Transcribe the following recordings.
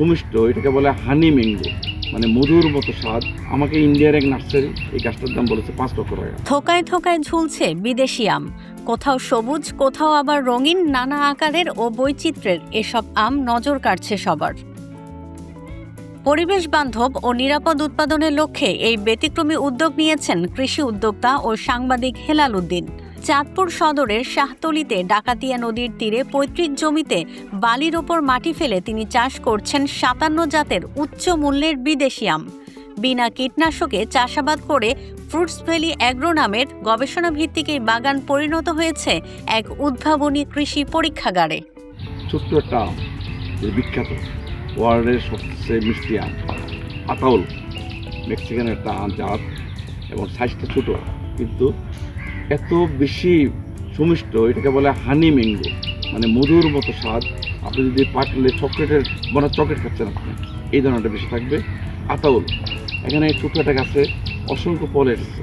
সুমিষ্ট এটাকে বলে হানি ম্যাঙ্গো মানে মধুর মতো স্বাদ। আমাকে ইন্ডিয়ার এক নার্সারি এই গাছটার দাম বলেছে পাঁচ লক্ষ টাকা। থোকায় থোকায় ঝুলছে বিদেশি আম। কোথাও সবুজ, কোথাও আবার রঙিন নানা আকারের ও বৈচিত্র্যের এসব আম নজর কাটছে সবার। পরিবেশ বান্ধব ও নিরাপদ উৎপাদনের লক্ষ্যে এই ব্যতিক্রমী উদ্যোগ নিয়েছেন কৃষি উদ্যোক্তা ও সাংবাদিক হেলাল উদ্দিন। চাঁদপুর সদরের শাহতলিতে ডাকাতিয়া নদীর তীরে পৈতৃক জমিতে বালির ওপর মাটি ফেলে তিনি চাষ করছেন সাতান্ন জাতের উচ্চ মূল্যের বিদেশি আম। বিনা কীটনাশকে চাষাবাদ করে ফ্রুটস ভ্যালি অ্যাগ্রো নামের গবেষণা ভিত্তিক এই বাগান পরিণত হয়েছে এক উদ্ভাবনী কৃষি পরীক্ষাগারে। ছোট্ট একটা বিখ্যাত, ওয়ার্ল্ডের সবচেয়ে মিষ্টি আম। আতাউল একটা আম জাত এবং সাইজটা ছোট, কিন্তু এত বেশি সুমিষ্ট, এটাকে বলে হানি ম্যাঙ্গো মানে মধুর মতো স্বাদ। আপনি যদি পাকলে চকলেটের, মনে চকলেট খাচ্ছেন আপনি, এই ধরনেরটা বেশি থাকবে। আতাউল, এখানে ছোট একটা গাছে অসংখ্য ফল এসেছে।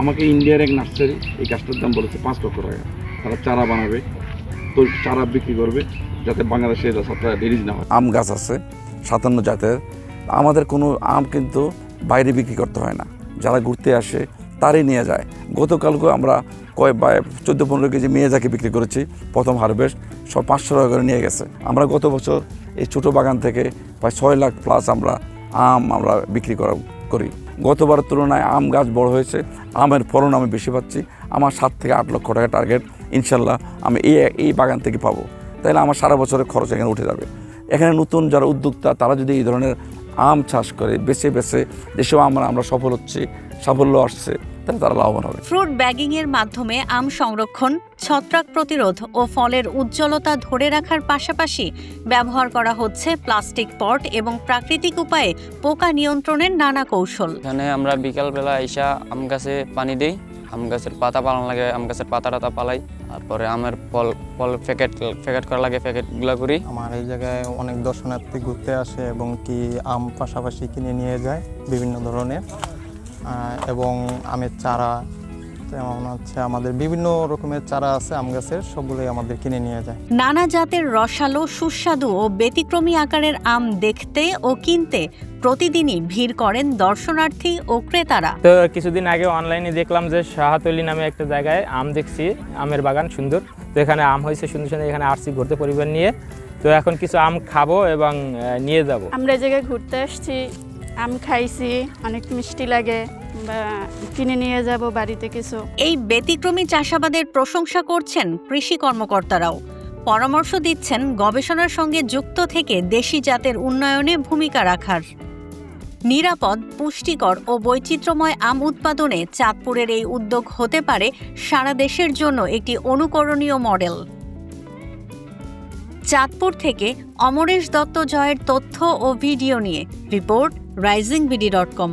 আমাকে ইন্ডিয়ার এক নার্সারি, এই গাছটার দাম বলেছে পাঁচ লক্ষ টাকা। তারা চারা বানাবে, তো চারা বিক্রি করবে, যাতে বাংলাদেশে সবটা রিলিজ না হয়। আম গাছ আছে, সাতান্ন জাতের। আমাদের কোনো আম কিন্তু বাইরে বিক্রি করতে হয় না। যারা ঘুরতে আসে তারই নিয়ে যায়। গতকালকে আমরা কয়েক বা চোদ্দ পনেরো কেজি মেয়েজাকে বিক্রি করেছি, প্রথম হারভেস্ট সব পাঁচশো টাকা করে নিয়ে গেছে। আমরা গত বছর এই ছোটো বাগান থেকে প্রায় ছয় লাখ প্লাস আমরা আম আমরা বিক্রি করা করি। গতবারের তুলনায় আম গাছ বড় হয়েছে, আমের ফলন আমি বেশি পাচ্ছি, আমার সাত থেকে আট লক্ষ টাকা টার্গেট ইনশাল্লাহ আমি এই এই বাগান থেকে পাবো। তাহলে আমার সারা বছরের খরচ এখানে উঠে যাবে। এখানে নতুন যারা উদ্যোক্তা, তারা যদি এই ধরনের আম চাষ করে বেছে বেছে যেসব আমরা আমরা সফল হচ্ছি সাফল্য আসছে তাহলে তারা লাভবান হবে। ফ্রুট ব্যাগিং এর মাধ্যমে আম সংরক্ষণ ছত্রাক প্রতিরোধ ও ফলের উজ্জ্বলতা ধরে রাখার পাশাপাশি ব্যবহার করা হচ্ছে প্লাস্টিক পট এবং প্রাকৃতিক উপায়ে পোকা নিয়ন্ত্রণের নানা কৌশল। এখানে আমরা বিকালবেলা আইসা আম গাছে পানি দিই। আম গাছের পাতা পালানো লাগে, আম গাছের পাতা টাতা পালাই, তারপরে আমের ফল ফল প্যাকেট প্যাকেট করা লাগে, প্যাকেটগুলো করি। আমার এই জায়গায় অনেক দর্শনার্থী ঘুরতে আসে এবং কি আম পাশাপাশি কিনে নিয়ে যায় বিভিন্ন ধরনের এবং আমের চারা যেমন হচ্ছে আমাদের বিভিন্ন রকমের চারা আছে আম গাছের সবগুলোই আমাদের কিনে নিয়ে যায়। নানা জাতের রসালো সুস্বাদু ও ব্যতিক্রমী আকারের আম দেখতে ও কিনতে প্রতিদিনই ভিড় করেন দর্শনার্থী ও ক্রেতারা। তো কিছুদিন আগে অনলাইনে দেখলাম যে শাহাতলি নামে একটা জায়গায় আম দেখছি আমের বাগান সুন্দর। তো এখানে আম হয়েছে সুন্দর সুন্দর এখানে আসছি ঘুরতে পরিবার নিয়ে। তো এখন কিছু আম খাব এবং নিয়ে যাব। আমরা এই জায়গায় ঘুরতে আসছি আম খাইছি অনেক মিষ্টি লাগে। কিনে নিয়ে যাব বাড়িতে কিছু। এই ব্যতিক্রমী চাষাবাদের প্রশংসা করছেন কৃষি কর্মকর্তারাও। পরামর্শ দিচ্ছেন গবেষণার সঙ্গে যুক্ত থেকে দেশি জাতের উন্নয়নে ভূমিকা রাখার। নিরাপদ, পুষ্টিকর ও বৈচিত্র্যময় আম উৎপাদনে চাঁদপুরের এই উদ্যোগ হতে পারে সারা দেশের জন্য একটি অনুকরণীয় মডেল। চাঁদপুর থেকে অমরেশ দত্ত জয়ের তথ্য ও ভিডিও নিয়ে report Rising BD dot com.